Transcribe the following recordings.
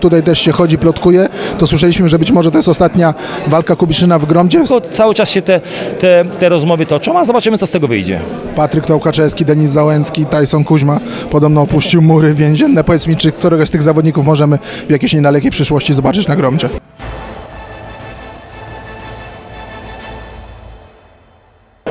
Tutaj też się chodzi, plotkuje, to słyszeliśmy, że być może to jest ostatnia walka Kubiszyna w Gromdzie. Cały czas się te, te, te rozmowy toczą, a zobaczymy co z tego wyjdzie. Patryk Tołkaczewski, Denis Załęcki, Tyson Kuźma podobno opuścił mury więzienne. Powiedz mi, czy któregoś z tych zawodników możemy w jakiejś niedalekiej przyszłości zobaczyć na Gromdzie?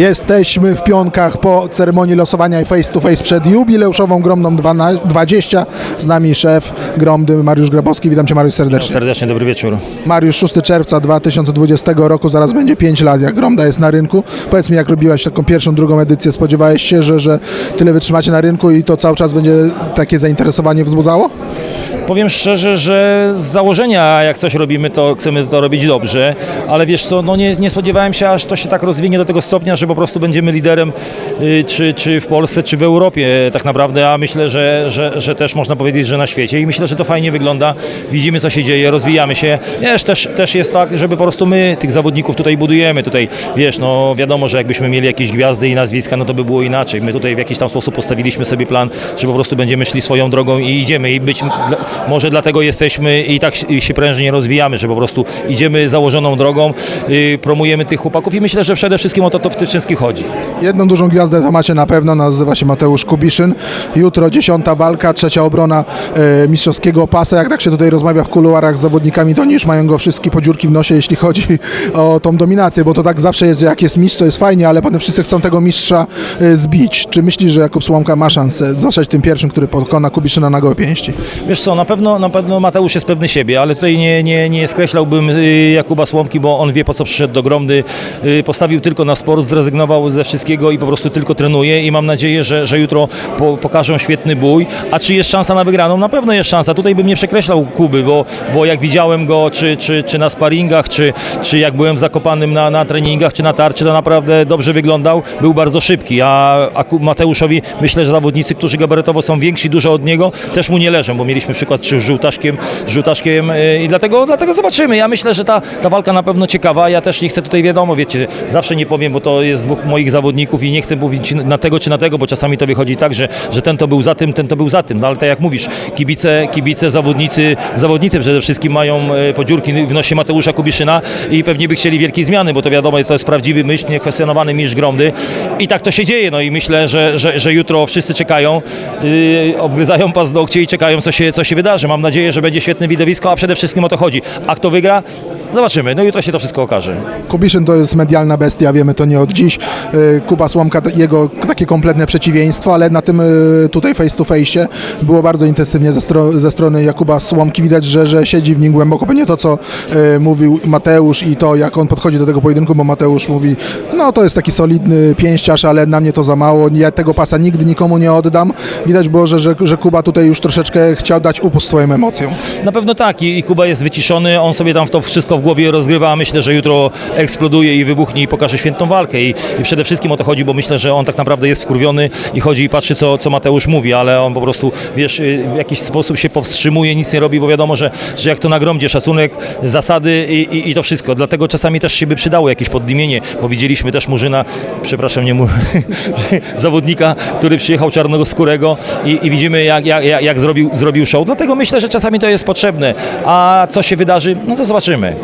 Jesteśmy w pionkach po ceremonii losowania face to face przed jubileuszową Gromną 12 20. Z nami szef Gromdy Mariusz Grabowski. Witam Cię Mariusz serdecznie. Serdecznie dobry wieczór. Mariusz, 6 czerwca 2020 roku, zaraz będzie 5 lat, jak Gromda jest na rynku. Powiedz mi, jak robiłaś taką pierwszą, drugą edycję, spodziewałeś się, że, że tyle wytrzymacie na rynku i to cały czas będzie takie zainteresowanie wzbudzało? Powiem szczerze, że z założenia jak coś robimy, to chcemy to robić dobrze, ale wiesz co, no nie, nie spodziewałem się, aż to się tak rozwinie do tego stopnia, że po prostu będziemy liderem y, czy, czy w Polsce, czy w Europie tak naprawdę, a myślę, że, że, że też można powiedzieć, że na świecie i myślę, że to fajnie wygląda. Widzimy co się dzieje, rozwijamy się. Wiesz, też, też jest tak, żeby po prostu my tych zawodników tutaj budujemy. Tutaj, wiesz, no wiadomo, że jakbyśmy mieli jakieś gwiazdy i nazwiska, no to by było inaczej. My tutaj w jakiś tam sposób postawiliśmy sobie plan, że po prostu będziemy szli swoją drogą i idziemy i być może dlatego jesteśmy i tak się- prężnie rozwijamy, że po prostu idziemy założoną drogą, yy, promujemy tych chłopaków i myślę, że przede wszystkim o to, to w tym wszystkim chodzi. Jedną dużą gwiazdę to macie na pewno, nazywa się Mateusz Kubiszyn. Jutro dziesiąta walka, trzecia obrona e, mistrzowskiego pasa. Jak tak się tutaj rozmawia w kuluarach z zawodnikami, to niż mają go wszystkie podziurki w nosie, jeśli chodzi o tą dominację, bo to tak zawsze jest, jak jest mistrz, to jest fajnie, ale potem wszyscy chcą tego mistrza e, zbić. Czy myślisz, że Jakub Słomka ma szansę zostać tym pierwszym, który pokona Kubiszyna na gołe pięści? Wiesz co, na pewno, na pewno Mateusz jest pewny siebie, ale tutaj nie, nie, nie skreślałbym y, Jakuba Słomki, bo on wie po co przyszedł do Gromdy, y, postawił tylko na sport, zrezygnował ze wszystkiego i po prostu tylko trenuje i mam nadzieję, że, że jutro po, pokażą świetny bój. A czy jest szansa na wygraną? Na pewno jest szansa. Tutaj bym nie przekreślał Kuby, bo, bo jak widziałem go czy, czy, czy na sparingach, czy, czy jak byłem zakopanym na, na treningach, czy na tarczy, to naprawdę dobrze wyglądał, był bardzo szybki, a, a Mateuszowi myślę, że zawodnicy, którzy gabarytowo są więksi dużo od niego, też mu nie leżą, bo mieliśmy przykład czy z żółtaszkiem, żółtaszkiem y, i dlatego, dlatego zobaczymy. Ja myślę, że ta, ta walka na pewno ciekawa. Ja też nie chcę tutaj wiadomo, wiecie, zawsze nie powiem, bo to jest dwóch moich zawodników i nie chcę mówić na tego czy na tego, bo czasami to wychodzi tak, że, że ten to był za tym, ten to był za tym. No ale tak jak mówisz, kibice, kibice, zawodnicy, zawodnicy przede wszystkim mają e, podziurki w nosie Mateusza Kubiszyna i pewnie by chcieli wielkiej zmiany, bo to wiadomo, to jest prawdziwy myśl, niekwestionowany mistrz Gromdy i tak to się dzieje. No i myślę, że, że, że jutro wszyscy czekają, yy, obgryzają paznokcie i czekają, co się, co się wydarzy. Mam nadzieję, że będzie świetne widowisko, a przede wszystkim o to chodzi. A kto wygra? Zobaczymy. No jutro się to wszystko okaże. Kubiszyn to jest medialna bestia, wiemy to nie od dziś. Y, Kuba Słomka, jego takie kompletne przeciwieństwo, ale na tym y, tutaj face to face było bardzo intensywnie ze, stro, ze strony Jakuba Słomki. Widać, że, że siedzi w nim głęboko. Pewnie to, co y, mówił Mateusz i to, jak on podchodzi do tego pojedynku, bo Mateusz mówi, no to jest taki solidny pięściarz, ale na mnie to za mało. Ja tego pasa nigdy nikomu nie oddam. Widać było, że, że, że Kuba tutaj już troszeczkę chciał dać upust swoim emocjom. Na pewno tak i, Kuba jest wyciszony, on sobie tam to wszystko w głowie rozgrywa, a myślę, że jutro eksploduje i wybuchnie i pokaże świętą walkę. I, i przede wszystkim o to chodzi, bo myślę, że on tak naprawdę jest wkurwiony i chodzi i patrzy co, co Mateusz mówi, ale on po prostu, wiesz, y, w jakiś sposób się powstrzymuje, nic nie robi, bo wiadomo, że, że jak to na gromdzie, szacunek, zasady i, i, i to wszystko, dlatego czasami też się by przydało jakieś poddymienie, bo widzieliśmy też Murzyna, przepraszam, nie mu, zawodnika, który przyjechał czarnoskórego i, i widzimy jak, jak, jak zrobił, zrobił show, dlatego myślę, że czasami to jest potrzebne, a co się wydarzy, no to zobaczymy.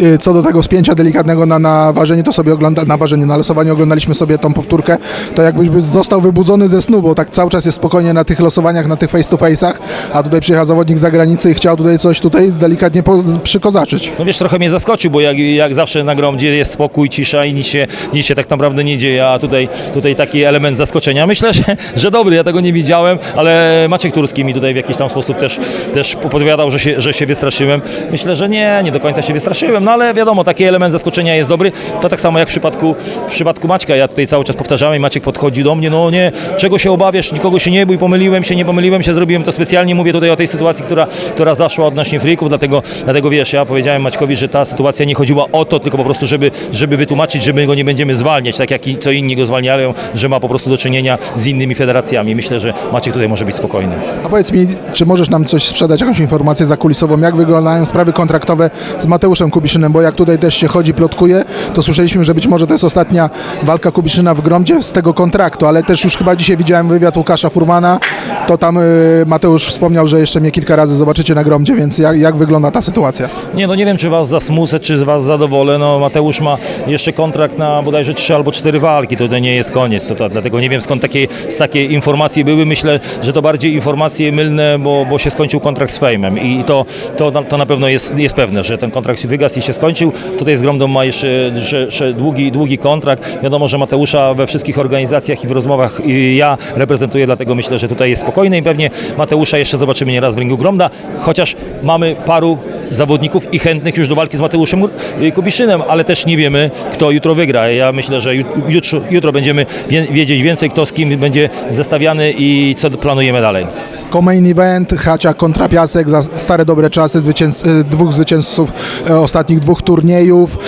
Y, Co do tego spięcia delikatnego na, na ważenie, to sobie ogląda, na ważenie, na losowanie oglądaliśmy sobie tą powtórkę, to jakbyś został wybudzony ze snu, bo tak cały czas jest spokojnie na tych losowaniach, na tych face to face'ach, a tutaj przyjechał zawodnik z zagranicy i chciał tutaj coś tutaj delikatnie po, przykozaczyć. No wiesz, trochę mnie zaskoczył, bo jak, jak zawsze na gromdzie jest spokój, cisza i nic się, nic się tak naprawdę nie dzieje, a tutaj, tutaj taki element zaskoczenia. Myślę, że, że dobry, ja tego nie widziałem, ale Maciek Turski mi tutaj w jakiś tam sposób też, też podpowiadał, że się, że się wystraszyłem. Myślę, że nie, nie do końca się wystraszyłem, no ale wiadomo, taki element zaskoczenia jest dobry. To tak samo jak w przypadku, w przypadku Maćka, ja tutaj cały czas powtarzałem i Maciek podchodzi do mnie, no nie, czego się obawiasz, nikogo się nie bój, pomyliłem się, nie pomyliłem się, zrobiłem to specjalnie, mówię tutaj o tej sytuacji, która, która zaszła odnośnie frików, dlatego, dlatego wiesz, ja powiedziałem Maćkowi, że ta sytuacja nie chodziła o to, tylko po prostu, żeby, żeby wytłumaczyć, że my go nie będziemy zwalniać, tak jak i co inni go zwalniają, że ma po prostu do czynienia z innymi federacjami. Myślę, że Maciek tutaj może być spokojny. A powiedz mi, czy możesz nam coś sprzedać, jakąś informację zakulisową, jak wyglądają sprawy kontraktowe z Mateuszem Kubicem? Kubiszynem, bo jak tutaj też się chodzi, plotkuje, to słyszeliśmy, że być może to jest ostatnia walka Kubiszyna w Gromdzie z tego kontraktu, ale też już chyba dzisiaj widziałem wywiad Łukasza Furmana, to tam y, Mateusz wspomniał, że jeszcze mnie kilka razy zobaczycie na Gromdzie, więc jak, jak wygląda ta sytuacja? Nie, no nie wiem, czy was zasmucę, czy was zadowolę. No Mateusz ma jeszcze kontrakt na bodajże trzy albo cztery walki, to, to nie jest koniec. To, to, dlatego nie wiem, skąd takie, takie informacje były. Myślę, że to bardziej informacje mylne, bo, bo się skończył kontrakt z Fejmem i to, to, to na pewno jest, jest pewne, że ten kontrakt się wygasł i się skończył. Tutaj z Gromdą ma jeszcze, jeszcze długi, długi kontrakt. Wiadomo, że Mateusza we wszystkich organizacjach i w rozmowach i ja reprezentuję, dlatego myślę, że tutaj jest spokojny i pewnie Mateusza jeszcze zobaczymy nieraz w ringu Gromda, chociaż mamy paru zawodników i chętnych już do walki z Mateuszem y, Kubiszynem, ale też nie wiemy, kto jutro wygra. Ja myślę, że jut- jutro, jutro będziemy wie, wiedzieć więcej, kto z kim będzie zestawiany i co planujemy dalej. Co-main event, Hacia kontra Piasek za stare dobre czasy zwycięz- y, dwóch zwycięzców e, ostatnich dwóch turniejów.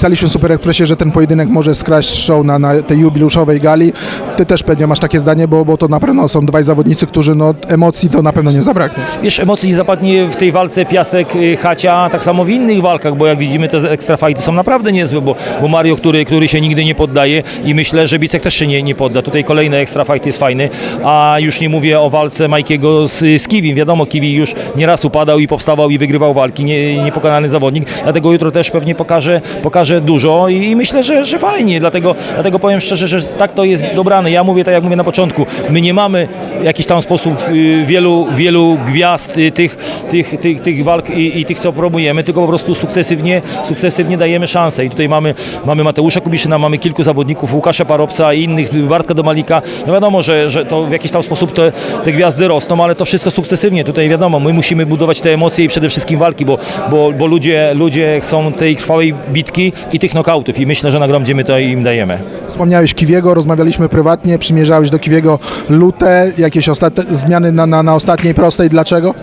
Pisaliśmy w Super Expressie, że ten pojedynek może skraść show na, na tej jubileuszowej gali. Ty też pewnie masz takie zdanie, bo, bo to na pewno są dwaj zawodnicy, którzy no, emocji to na pewno nie zabraknie. Wiesz, emocji nie zapadnie w tej walce Piasek, y, Hacia, tak samo w innych walkach, bo jak widzimy te ekstra są naprawdę niezłe, bo, bo Mario, który, który się nigdy nie poddaje i myślę, że Bicek też się nie, nie podda. Tutaj kolejny ekstra jest fajny, a już nie mówię o walce Majkiego z, z Kiwim. Wiadomo, Kiwi już nieraz upadał i powstawał i wygrywał walki, nie, niepokonany zawodnik, dlatego jutro też pewnie pokaże, pokaże dużo i, myślę, że, że fajnie, dlatego, dlatego powiem szczerze, że tak to jest dobrane. Ja mówię tak jak mówię na początku, my nie mamy jakiś tam sposób y, wielu, wielu gwiazd y, tych, tych, tych, tych walk i, i tych, co promujemy, tylko po prostu sukcesywnie, sukcesywnie dajemy szansę. I tutaj mamy, mamy Mateusza Kubiszyna, mamy kilku zawodników, Łukasza Parobca i innych, Bartka Domalika. No wiadomo, że, że to w jakiś tam sposób te, te gwiazdy rosną, ale to wszystko sukcesywnie. Tutaj wiadomo, my musimy budować te emocje i przede wszystkim walki, bo, bo, bo ludzie, ludzie chcą tej krwawej bitki i tych nokautów i myślę, że na Gromdzie my to im dajemy. Wspomniałeś Kiwiego, rozmawialiśmy prywatnie, przymierzałeś do Kiwiego lutę, jakieś ostat- zmiany na, na, na ostatniej prostej, dlaczego?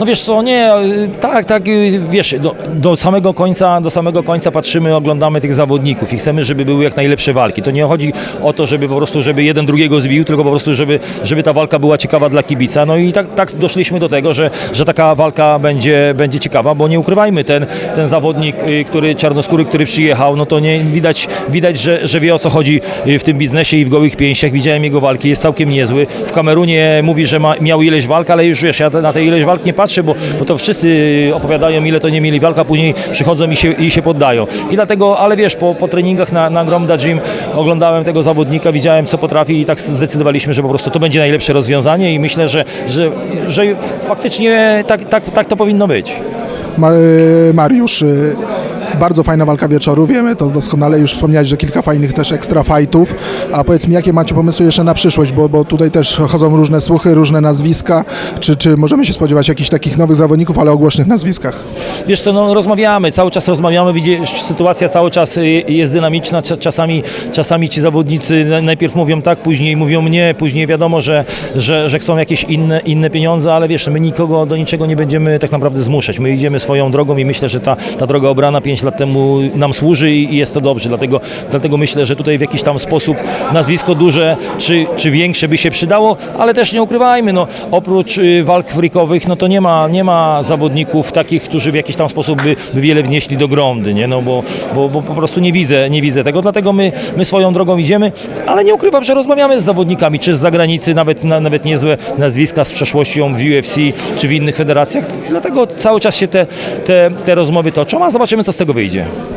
No wiesz co, nie, tak, tak, y, wiesz, do, do samego końca, do samego końca patrzymy, oglądamy tych zawodników i chcemy, żeby były jak najlepsze walki. To nie chodzi o to, żeby po prostu, żeby jeden drugiego zbił, tylko po prostu, żeby, żeby ta walka była ciekawa dla kibica. No i tak, tak doszliśmy do tego, że, że taka walka będzie, będzie ciekawa, bo nie ukrywajmy, ten, ten zawodnik, y, który czarnoskóry, który przyjechał, no to nie widać, widać że, że wie o co chodzi y, w tym biznesie i w gołych pięściach. Widziałem jego walki, jest całkiem niezły. W Kamerunie mówi, że ma, miał ileś walk, ale już wiesz, ja na tej ileś walk nie patrzę, bo, bo to wszyscy opowiadają, ile to nie mieli walk, a później przychodzą i się, i się poddają. I dlatego, ale wiesz, po, po treningach na, na Gromda Gym oglądałem tego zawodnika, widziałem co potrafi i tak zdecydowaliśmy, że po prostu to będzie najlepsze rozwiązanie i myślę, że, że, że faktycznie tak, tak, tak to powinno być. Y, Mariusz, y, bardzo fajna walka wieczoru, wiemy to doskonale, już wspomniałeś, że kilka fajnych też ekstra fightów, a powiedz mi, jakie macie pomysły jeszcze na przyszłość, bo, bo tutaj też chodzą różne słuchy, różne nazwiska, czy, czy możemy się spodziewać jakichś takich nowych zawodników, ale o głośnych nazwiskach? Wiesz co, no rozmawiamy, cały czas rozmawiamy, widzisz, sytuacja cały czas jest dynamiczna, Cza- czasami, czasami ci zawodnicy na- najpierw mówią tak, później mówią nie, później wiadomo, że, że, że chcą jakieś inne, inne pieniądze, ale wiesz, my nikogo do niczego nie będziemy tak naprawdę zmuszać, my idziemy swoją drogą i myślę, że ta, ta droga obrana 5 lat temu nam służy i, jest to dobrze, dlatego, dlatego myślę, że tutaj w jakiś tam sposób nazwisko duże czy, czy większe by się przydało, ale też nie ukrywajmy, no oprócz y, walk freakowych, no to nie ma, nie ma zawodników takich, którzy w jakiś tam sposób by, by wiele wnieśli do gromdy, nie? No bo, bo, bo po prostu nie widzę, nie widzę tego, dlatego my, my swoją drogą idziemy, ale nie ukrywam, że rozmawiamy z zawodnikami, czy z zagranicy, nawet, na, nawet niezłe nazwiska z przeszłością w UFC, czy w innych federacjach, dlatego cały czas się te, te, te rozmowy toczą, a zobaczymy, co z tego wyjdzie.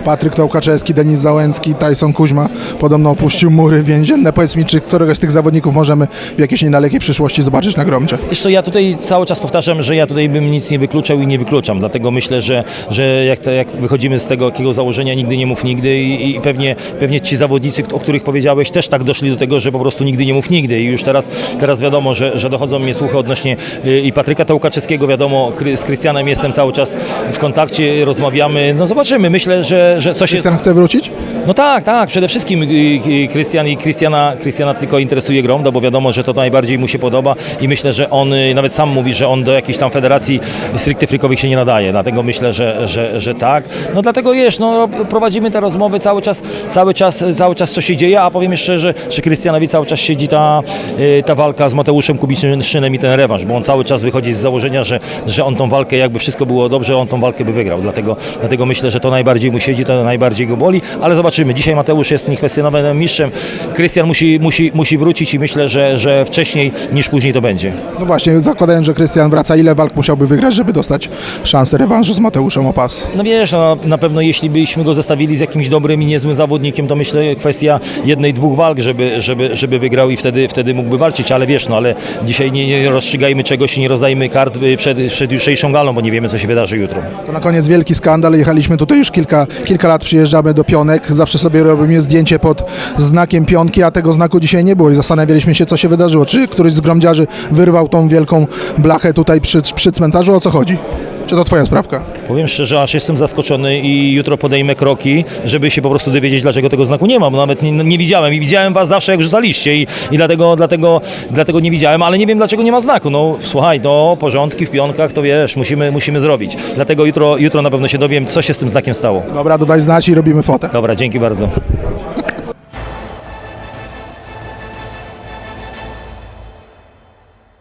Patryk Tołkaczewski, Denis Załęcki, Tyson Kuźma podobno opuścił mury więzienne. Powiedz mi, czy któregoś z tych zawodników możemy w jakiejś niedalekiej przyszłości zobaczyć na Gromcie? Wiesz co, ja tutaj cały czas powtarzam, że ja tutaj bym nic nie wykluczał i nie wykluczam, dlatego myślę, że, że jak, to, jak wychodzimy z tego takiego założenia nigdy nie mów nigdy i, i pewnie, pewnie ci zawodnicy, o których powiedziałeś, też tak doszli do tego, że po prostu nigdy nie mów nigdy. I już teraz, teraz wiadomo, że, że dochodzą mnie słuchy odnośnie y, i Patryka Tołkaczewskiego, wiadomo, z Krystianem jestem cały czas w kontakcie, rozmawiamy, no zobaczymy, myślę, że, że coś jest... Krystian chce wrócić? No tak, tak, przede wszystkim y, y, Krystian i Krystiana, Krystiana tylko interesuje Gromda, bo wiadomo, że to najbardziej mu się podoba i myślę, że on y, nawet sam mówi, że on do jakiejś tam federacji stricte freakowych się nie nadaje, dlatego myślę, że, że, że tak. No dlatego wiesz, no prowadzimy te rozmowy cały czas, cały czas, cały czas co się dzieje, a powiem jeszcze, że, że Krystianowi cały czas siedzi ta, ta walka z Mateuszem Kubiszynem i ten rewanż, bo on cały czas wychodzi z założenia, że, że on tą walkę, jakby wszystko było dobrze, on tą walkę by wygrał. Dlatego, dlatego myślę, że to najbardziej mu siedzi, to najbardziej go boli, ale zobaczymy. Dzisiaj Mateusz jest niekwestionowanym mistrzem. Krystian musi, musi, musi wrócić i myślę, że, że wcześniej niż później to będzie. No właśnie, zakładając, że Krystian wraca, ile walk musiałby wygrać, żeby dostać szansę rewanżu z Mateuszem o pas? No wiesz, no, na pewno jeśli byśmy go zestawili z jakimś dobrym i niezłym zawodnikiem, to myślę kwestia jednej, dwóch walk, żeby, żeby, żeby wygrał i wtedy, wtedy mógłby walczyć, ale wiesz, no ale dzisiaj nie, nie rozstrzygajmy czegoś i nie rozdajmy kart y, przed, przed jutrzejszą galą, bo nie wiemy co się wydarzy jutro. To na koniec wielki skandal. Jechaliśmy tutaj już kilka, kilka lat, przyjeżdżamy do Pionek. Zawsze sobie robimy zdjęcie pod znakiem Pionki, a tego znaku dzisiaj nie było i zastanawialiśmy się, co się wydarzyło. Czy któryś z gromdziarzy wyrwał tą wielką blachę tutaj przy, przy cmentarzu? O co chodzi? Czy to twoja sprawka? Powiem szczerze, aż jestem zaskoczony i jutro podejmę kroki, żeby się po prostu dowiedzieć, dlaczego tego znaku nie ma, bo nawet nie, nie widziałem i widziałem was zawsze jak rzucaliście i, i dlatego, dlatego, dlatego nie widziałem, ale nie wiem dlaczego nie ma znaku. No słuchaj, to porządki w pionkach, to wiesz, musimy, musimy zrobić. Dlatego jutro, jutro na pewno się dowiem, co się z tym znakiem stało. Dobra, dodaj znać i robimy fotę. Dobra, dzięki bardzo.